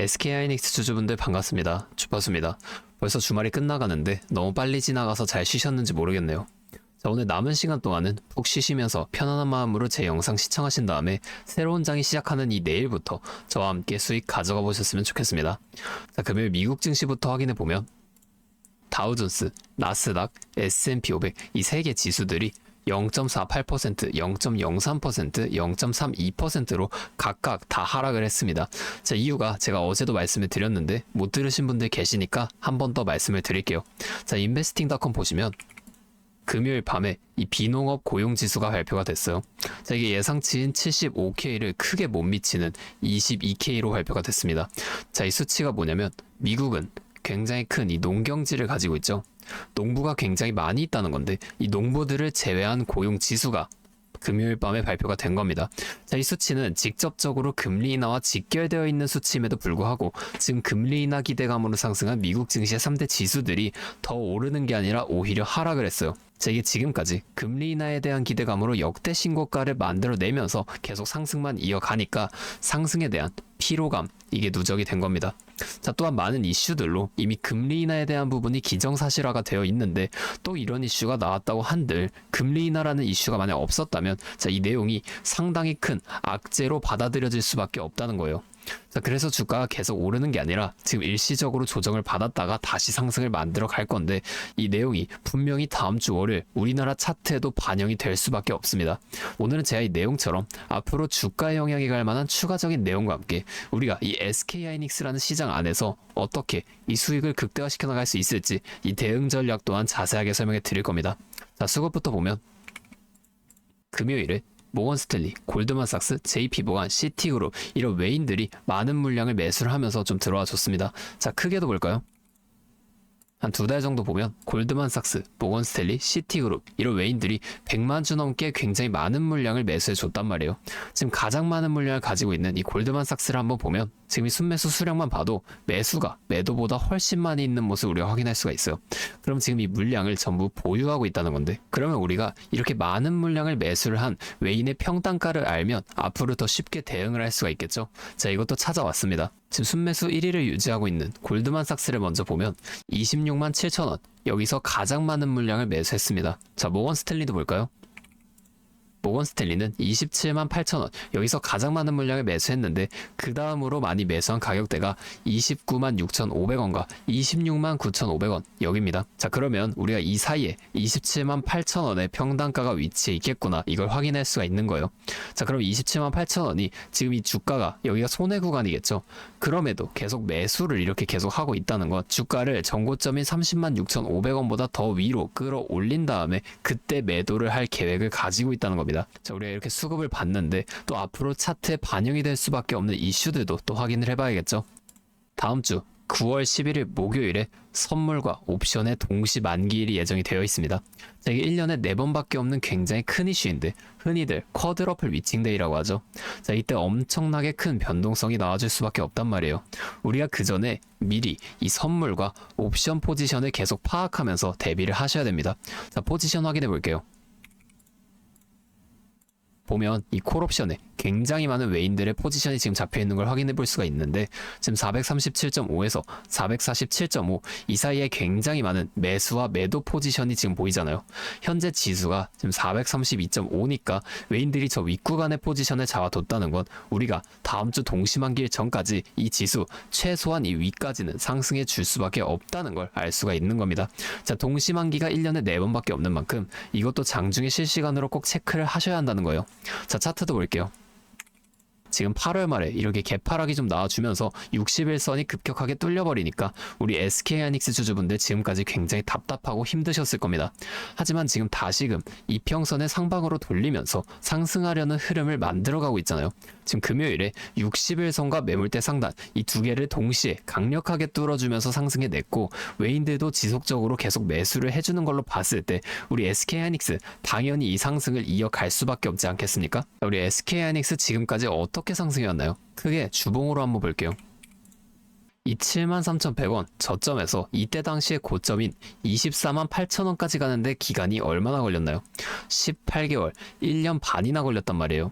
SK하이닉스 주주분들 반갑습니다. 주파수입니다. 벌써 주말이 끝나가는데 너무 빨리 지나가서 잘 쉬셨는지 모르겠네요. 자, 오늘 남은 시간 동안은 푹 쉬시면서 편안한 마음으로 제 영상 시청하신 다음에 새로운 장이 시작하는 이 내일부터 저와 함께 수익 가져가 보셨으면 좋겠습니다. 자, 금요일 미국 증시부터 확인해 보면 다우존스, 나스닥, S&P 500 이 세 개 지수들이 0.48%, 0.03%, 0.32%로 각각 다 하락을 했습니다. 자, 이유가 제가 어제도 말씀을 드렸는데 못 들으신 분들 계시니까 한 번 더 말씀을 드릴게요. 자, 인베스팅닷컴 보시면 금요일 밤에 이 비농업 고용 지수가 발표가 됐어요. 자, 이게 예상치인 75K를 크게 못 미치는 22K로 발표가 됐습니다. 자, 이 수치가 뭐냐면 미국은 굉장히 큰 이 농경지를 가지고 있죠. 농부가 굉장히 많이 있다는 건데 이 농부들을 제외한 고용 지수가 금요일 밤에 발표가 된 겁니다. 자, 이 수치는 직접적으로 금리 인하와 직결되어 있는 수치임에도 불구하고 지금 금리 인하 기대감으로 상승한 미국 증시의 3대 지수들이 더 오르는 게 아니라 오히려 하락을 했어요. 자, 이게 지금까지 금리 인하에 대한 기대감으로 역대 신고가를 만들어내면서 계속 상승만 이어가니까 상승에 대한 피로감 이게 누적이 된 겁니다. 자, 또한 많은 이슈들로 이미 금리 인하에 대한 부분이 기정사실화가 되어 있는데 또 이런 이슈가 나왔다고 한들 금리 인하라는 이슈가 만약 없었다면 자, 이 내용이 상당히 큰 악재로 받아들여질 수밖에 없다는 거예요. 자, 그래서 주가가 계속 오르는 게 아니라 지금 일시적으로 조정을 받았다가 다시 상승을 만들어 갈 건데 이 내용이 분명히 다음 주 월요일 우리나라 차트에도 반영이 될 수밖에 없습니다. 오늘은 제가 이 내용처럼 앞으로 주가에 영향이 갈 만한 추가적인 내용과 함께 우리가 이 SK하이닉스라는 시장 안에서 어떻게 이 수익을 극대화시켜 나갈 수 있을지 이 대응 전략 또한 자세하게 설명해 드릴 겁니다. 자, 수급부터 보면 금요일에 모건 스탠리, 골드만삭스, JP모간, 시티그룹 이런 외인들이 많은 물량을 매수를 하면서 좀 들어와 줬습니다. 자, 크게도 볼까요? 한 두 달 정도 보면 골드만삭스, 모건 스탠리, 시티그룹 이런 외인들이 100만 주 넘게 굉장히 많은 물량을 매수해 줬단 말이에요. 지금 가장 많은 물량을 가지고 있는 이 골드만삭스를 한번 보면 지금 이 순매수 수량만 봐도 매수가 매도보다 훨씬 많이 있는 모습 을 우리가 확인할 수가 있어요. 그럼 지금 이 물량을 전부 보유하고 있다는 건데 그러면 우리가 이렇게 많은 물량을 매수를 한 외인의 평단가를 알면 앞으로 더 쉽게 대응을 할 수가 있겠죠. 자 이것도 찾아왔습니다. 지금 순매수 1위를 유지하고 있는 골드만삭스를 먼저 보면 26만 7천 원 여기서 가장 많은 물량을 매수했습니다. 자 모건 스탠리도 볼까요? 모건 스탠리는 27만 8천 원 여기서 가장 많은 물량을 매수했는데 그 다음으로 많이 매수한 가격대가 29만 6,500원과 26만 9,500원 여기입니다. 자 그러면 우리가 이 사이에 27만 8천 원의 평단가가 위치해 있겠구나 이걸 확인할 수가 있는 거예요. 자 그럼 27만 8천 원이 지금 이 주가가 여기가 손해 구간이겠죠. 그럼에도 계속 매수를 이렇게 계속 하고 있다는 건 주가를 전고점인 30만 6,500원보다 더 위로 끌어올린 다음에 그때 매도를 할 계획을 가지고 있다는 겁니다. 자, 우리가 이렇게 수급을 봤는데 또 앞으로 차트에 반영이 될 수밖에 없는 이슈들도 또 확인을 해봐야겠죠. 다음 주 9월 11일 목요일에 선물과 옵션의 동시 만기일이 예정이 되어 있습니다. 자, 이게 1년에 4번밖에 없는 굉장히 큰 이슈인데 흔히들 쿼드러플 위칭데이라고 하죠. 자, 이때 엄청나게 큰 변동성이 나와줄 수밖에 없단 말이에요. 우리가 그 전에 미리 이 선물과 옵션 포지션을 계속 파악하면서 대비를 하셔야 됩니다. 자, 포지션 확인해 볼게요. 보면 이 콜 옵션에 굉장히 많은 외인들의 포지션이 지금 잡혀 있는 걸 확인해 볼 수가 있는데 지금 437.5에서 447.5 이 사이에 굉장히 많은 매수와 매도 포지션이 지금 보이잖아요. 현재 지수가 지금 432.5니까 외인들이 저 윗구간의 포지션을 잡아뒀다는 건 우리가 다음 주 동시만기일 전까지 이 지수 최소한 이 위까지는 상승해 줄 수밖에 없다는 걸 알 수가 있는 겁니다. 자, 동시만기가 1년에 4번밖에 없는 만큼 이것도 장중에 실시간으로 꼭 체크를 하셔야 한다는 거예요. 자, 차트도 볼게요. 지금 8월 말에 이렇게 개파락이 좀 나와주면서 60일선이 급격하게 뚫려버리니까 우리 SK하이닉스 주주분들 지금까지 굉장히 답답하고 힘드셨을 겁니다. 하지만 지금 다시금 이평선의 상방으로 돌리면서 상승하려는 흐름을 만들어가고 있잖아요. 지금 금요일에 60일 선과 매물대 상단 이 두 개를 동시에 강력하게 뚫어주면서 상승해 냈고 외인들도 지속적으로 계속 매수를 해주는 걸로 봤을 때 우리 SK하이닉스 당연히 이 상승을 이어갈 수밖에 없지 않겠습니까? 우리 SK하이닉스 지금까지 어떻게 상승해왔나요? 크게 주봉으로 한번 볼게요. 이 73,100원 저점에서 이때 당시의 고점인 24만 8천원까지 가는데 기간이 얼마나 걸렸나요? 18개월, 1년 반이나 걸렸단 말이에요.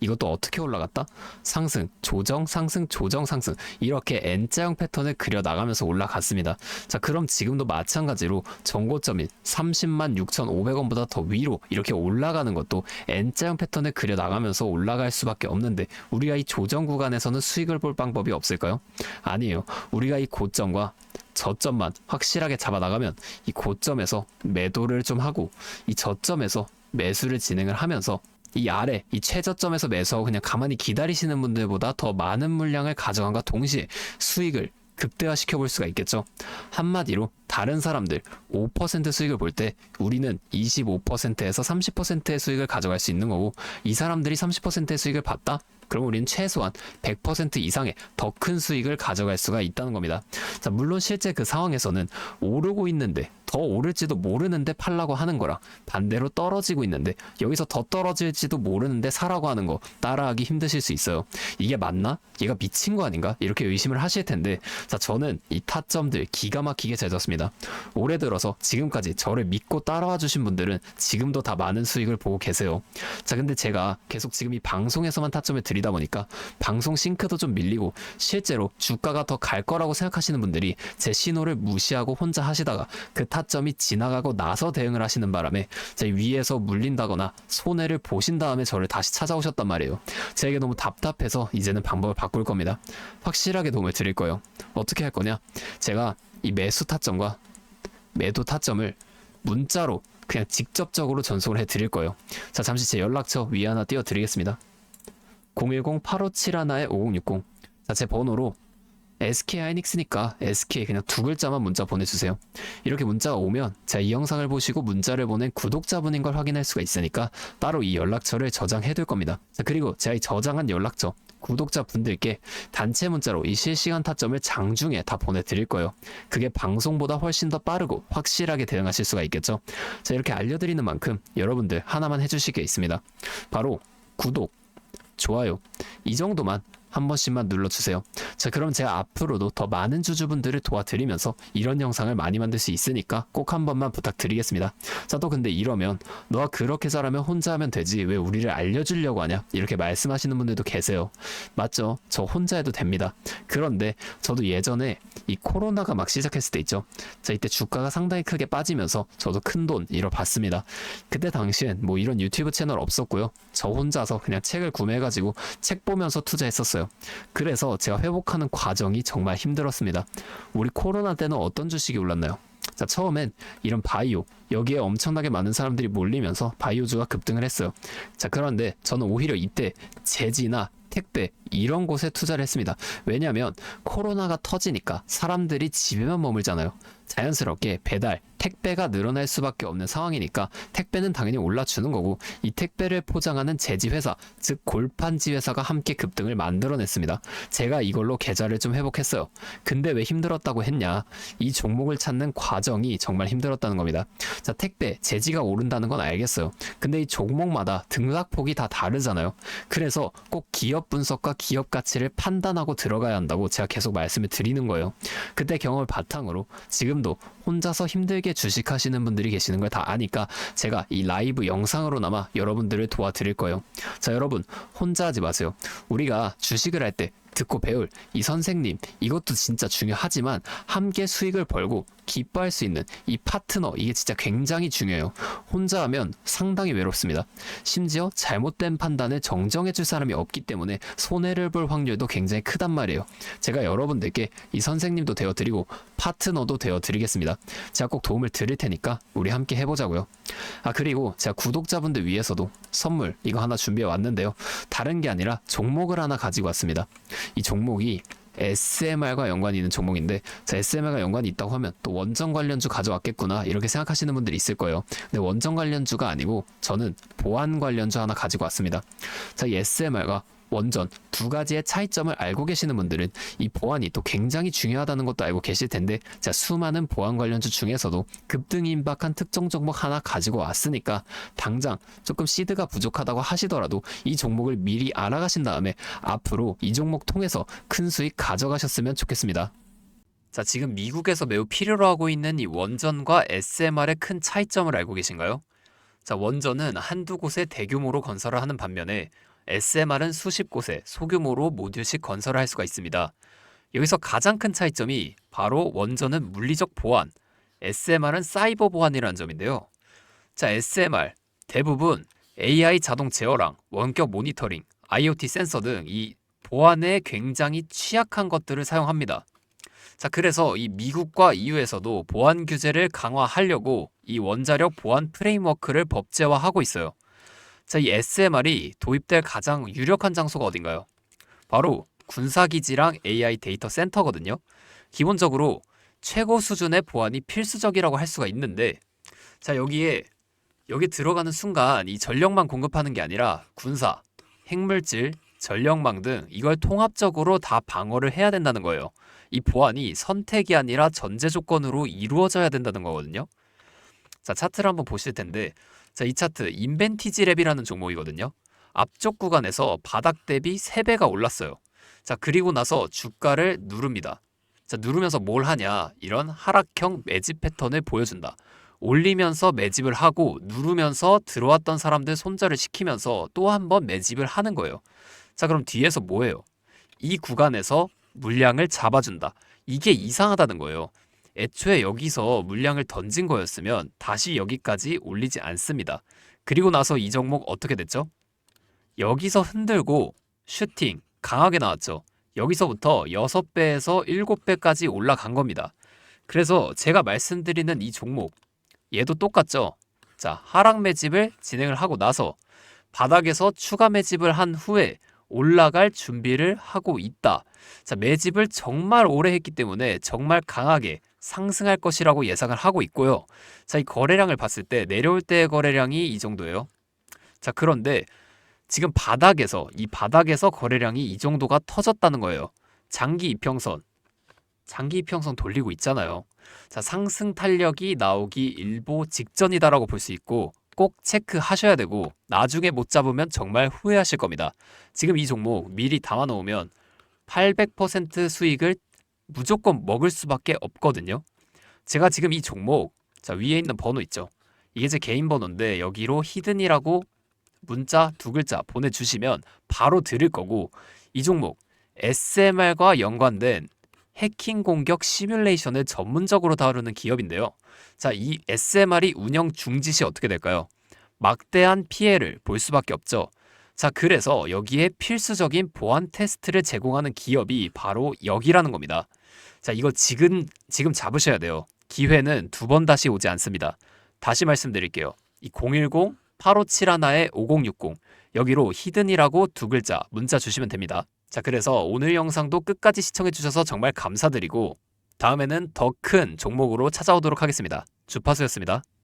이것도 어떻게 올라갔다? 상승, 조정, 상승, 조정, 상승 이렇게 N자형 패턴을 그려 나가면서 올라갔습니다. 자 그럼 지금도 마찬가지로 정고점인 30만 6,500원보다 더 위로 이렇게 올라가는 것도 N자형 패턴을 그려 나가면서 올라갈 수밖에 없는데 우리가 이 조정 구간에서는 수익을 볼 방법이 없을까요? 아니에요. 우리가 이 고점과 저점만 확실하게 잡아 나가면 이 고점에서 매도를 좀 하고 이 저점에서 매수를 진행을 하면서 이 아래 이 최저점에서 매수하고 그냥 가만히 기다리시는 분들보다 더 많은 물량을 가져간과 동시에 수익을 극대화시켜 볼 수가 있겠죠. 한마디로 다른 사람들 5% 수익을 볼 때 우리는 25%에서 30%의 수익을 가져갈 수 있는 거고 이 사람들이 30%의 수익을 봤다? 그럼 우리는 최소한 100% 이상의 더 큰 수익을 가져갈 수가 있다는 겁니다. 자, 물론 실제 그 상황에서는 오르고 있는데 더 오를지도 모르는데 팔라고 하는 거랑 반대로 떨어지고 있는데 여기서 더 떨어질지도 모르는데 사라고 하는 거 따라하기 힘드실 수 있어요. 이게 맞나? 얘가 미친 거 아닌가? 이렇게 의심을 하실 텐데 자 저는 이 타점들 기가 막히게 잘 졌습니다. 올해 들어서 지금까지 저를 믿고 따라와 주신 분들은 지금도 다 많은 수익을 보고 계세요. 자 근데 제가 계속 지금 이 방송에서만 타점을 드리다 보니까 방송 싱크도 좀 밀리고 실제로 주가가 더 갈 거라고 생각하시는 분들이 제 신호를 무시하고 혼자 하시다가 그 타점이 지나가고 나서 대응을 하시는 바람에 제 위에서 물린다거나 손해를 보신 다음에 저를 다시 찾아오셨단 말이에요. 제게 너무 답답해서 이제는 방법을 바꿀 겁니다. 확실하게 도움을 드릴 거예요. 어떻게 할 거냐? 제가 이 매수 타점과 매도 타점을 문자로 그냥 직접적으로 전송을 해 드릴 거예요. 자, 잠시 제 연락처 위에 하나 띄워 드리겠습니다. 010-8571-5060. 자, 제 번호로 SK 하이닉스니까 SK 그냥 두 글자만 문자 보내주세요. 이렇게 문자가 오면 제가 이 영상을 보시고 문자를 보낸 구독자분인 걸 확인할 수가 있으니까 따로 이 연락처를 저장해둘 겁니다. 자, 그리고 제가 이 저장한 연락처 구독자분들께 단체 문자로 이 실시간 타점을 장중에 다 보내드릴 거예요. 그게 방송보다 훨씬 더 빠르고 확실하게 대응하실 수가 있겠죠. 자, 이렇게 알려드리는 만큼 여러분들 하나만 해주실 게 있습니다. 바로 구독, 좋아요 이 정도만 한 번씩만 눌러주세요. 자, 그럼 제가 앞으로도 더 많은 주주분들을 도와드리면서 이런 영상을 많이 만들 수 있으니까 꼭 한 번만 부탁드리겠습니다. 자, 또 근데 이러면 너가 그렇게 잘하면 혼자 하면 되지 왜 우리를 알려주려고 하냐 이렇게 말씀하시는 분들도 계세요. 맞죠? 저 혼자 해도 됩니다. 그런데 저도 예전에 이 코로나가 막 시작했을 때 있죠. 자, 이때 주가가 상당히 크게 빠지면서 저도 큰 돈 잃어봤습니다. 그때 당시엔 뭐 이런 유튜브 채널 없었고요. 저 혼자서 그냥 책을 구매해가지고 책 보면서 투자했었어요. 그래서 제가 회복하는 과정이 정말 힘들었습니다. 우리 코로나 때는 어떤 주식이 올랐나요? 자, 처음엔 이런 바이오, 여기에 엄청나게 많은 사람들이 몰리면서 바이오주가 급등을 했어요. 자, 그런데 저는 오히려 이때 제지나 택배 이런 곳에 투자를 했습니다. 왜냐하면 코로나가 터지니까 사람들이 집에만 머물잖아요. 자연스럽게 배달, 택배가 늘어날 수밖에 없는 상황이니까 택배는 당연히 올라주는 거고 이 택배를 포장하는 제지 회사, 즉 골판지 회사가 함께 급등을 만들어냈습니다. 제가 이걸로 계좌를 좀 회복했어요. 근데 왜 힘들었다고 했냐? 이 종목을 찾는 과정이 정말 힘들었다는 겁니다. 자, 택배, 제지가 오른다는 건 알겠어요. 근데 이 종목마다 등락폭이 다 다르잖아요. 그래서 꼭 기업 분석과 기업 가치를 판단하고 들어가야 한다고 제가 계속 말씀을 드리는 거예요. 그때 경험을 바탕으로 지금 도 혼자서 힘들게 주식하시는 분들이 계시는 걸 다 아니까 제가 이 라이브 영상으로나마 여러분들을 도와드릴 거예요. 자, 여러분 혼자 하지 마세요. 우리가 주식을 할 때 듣고 배울 이 선생님 이것도 진짜 중요하지만 함께 수익을 벌고 기뻐할 수 있는 이 파트너 이게 진짜 굉장히 중요해요. 혼자 하면 상당히 외롭습니다. 심지어 잘못된 판단을 정정해 줄 사람이 없기 때문에 손해를 볼 확률도 굉장히 크단 말이에요. 제가 여러분들께 이 선생님도 되어 드리고 파트너도 되어 드리겠습니다. 제가 꼭 도움을 드릴 테니까 우리 함께 해 보자고요. 아 그리고 제가 구독자분들 위해서도 선물 이거 하나 준비해 왔는데요. 다른 게 아니라 종목을 하나 가지고 왔습니다. 이 종목이 SMR과 연관이 있는 종목인데 자, SMR과 연관이 있다고 하면 또 원전 관련주 가져왔겠구나 이렇게 생각하시는 분들이 있을 거예요. 근데 원전 관련주가 아니고 저는 보안 관련주 하나 가지고 왔습니다. 자, 이 SMR과 원전 두 가지의 차이점을 알고 계시는 분들은 이 보안이 또 굉장히 중요하다는 것도 알고 계실 텐데 자 수많은 보안 관련주 중에서도 급등이 임박한 특정 종목 하나 가지고 왔으니까 당장 조금 시드가 부족하다고 하시더라도 이 종목을 미리 알아가신 다음에 앞으로 이 종목 통해서 큰 수익 가져가셨으면 좋겠습니다. 자, 지금 미국에서 매우 필요로 하고 있는 이 원전과 SMR의 큰 차이점을 알고 계신가요? 자, 원전은 한두 곳에 대규모로 건설을 하는 반면에 SMR은 수십 곳에 소규모로 모듈씩 건설을 할 수가 있습니다. 여기서 가장 큰 차이점이 바로 원전은 물리적 보안, SMR은 사이버 보안이라는 점인데요. 자, SMR 대부분 AI 자동 제어랑 원격 모니터링, IoT 센서 등 이 보안에 굉장히 취약한 것들을 사용합니다. 자, 그래서 이 미국과 EU에서도 보안 규제를 강화하려고 이 원자력 보안 프레임워크를 법제화하고 있어요. 자, 이 SMR이 도입될 가장 유력한 장소가 어딘가요? 바로 군사기지랑 AI 데이터 센터거든요. 기본적으로 최고 수준의 보안이 필수적이라고 할 수가 있는데, 자, 여기에 여기 들어가는 순간 이 전력만 공급하는 게 아니라 군사, 핵물질, 전력망 등 이걸 통합적으로 다 방어를 해야 된다는 거예요. 이 보안이 선택이 아니라 전제 조건으로 이루어져야 된다는 거거든요. 자, 차트를 한번 보실 텐데, 자, 이 차트 인벤티지 랩이라는 종목이거든요. 앞쪽 구간에서 바닥 대비 3배가 올랐어요. 자, 그리고 나서 주가를 누릅니다. 자, 누르면서 뭘 하냐? 이런 하락형 매집 패턴을 보여준다. 올리면서 매집을 하고 누르면서 들어왔던 사람들 손절을 시키면서 또 한 번 매집을 하는 거예요. 자, 그럼 뒤에서 뭐예요? 이 구간에서 물량을 잡아준다. 이게 이상하다는 거예요. 애초에 여기서 물량을 던진 거였으면 다시 여기까지 올리지 않습니다. 그리고 나서 이 종목 어떻게 됐죠? 여기서 흔들고 슈팅 강하게 나왔죠. 여기서부터 6배에서 7배까지 올라간 겁니다. 그래서 제가 말씀드리는 이 종목 얘도 똑같죠. 자, 하락 매집을 진행을 하고 나서 바닥에서 추가 매집을 한 후에 올라갈 준비를 하고 있다. 자, 매집을 정말 오래 했기 때문에 정말 강하게 상승할 것이라고 예상을 하고 있고요. 자, 이 거래량을 봤을 때 내려올 때의 거래량이 이 정도예요. 자, 그런데 지금 바닥에서 이 바닥에서 거래량이 이 정도가 터졌다는 거예요. 장기 이평선 장기 이평선 돌리고 있잖아요. 자, 상승 탄력이 나오기 일보 직전이다라고 볼 수 있고 꼭 체크하셔야 되고 나중에 못 잡으면 정말 후회하실 겁니다. 지금 이 종목 미리 담아 놓으면 800% 수익을 무조건 먹을 수밖에 없거든요. 제가 지금 이 종목 자, 위에 있는 번호 있죠. 이게 제 개인 번호인데 여기로 히든이라고 문자 두 글자 보내주시면 바로 드릴 거고 이 종목 SMR과 연관된 해킹 공격 시뮬레이션을 전문적으로 다루는 기업인데요. 자, 이 SMR이 운영 중지 시 어떻게 될까요? 막대한 피해를 볼 수밖에 없죠. 자, 그래서 여기에 필수적인 보안 테스트를 제공하는 기업이 바로 여기라는 겁니다. 자, 이거 지금 지금 잡으셔야 돼요. 기회는 두 번 다시 오지 않습니다. 다시 말씀드릴게요. 이 010 8571에 5060 여기로 히든이라고 두 글자 문자 주시면 됩니다. 자, 그래서 오늘 영상도 끝까지 시청해 주셔서 정말 감사드리고 다음에는 더 큰 종목으로 찾아오도록 하겠습니다. 주파수였습니다.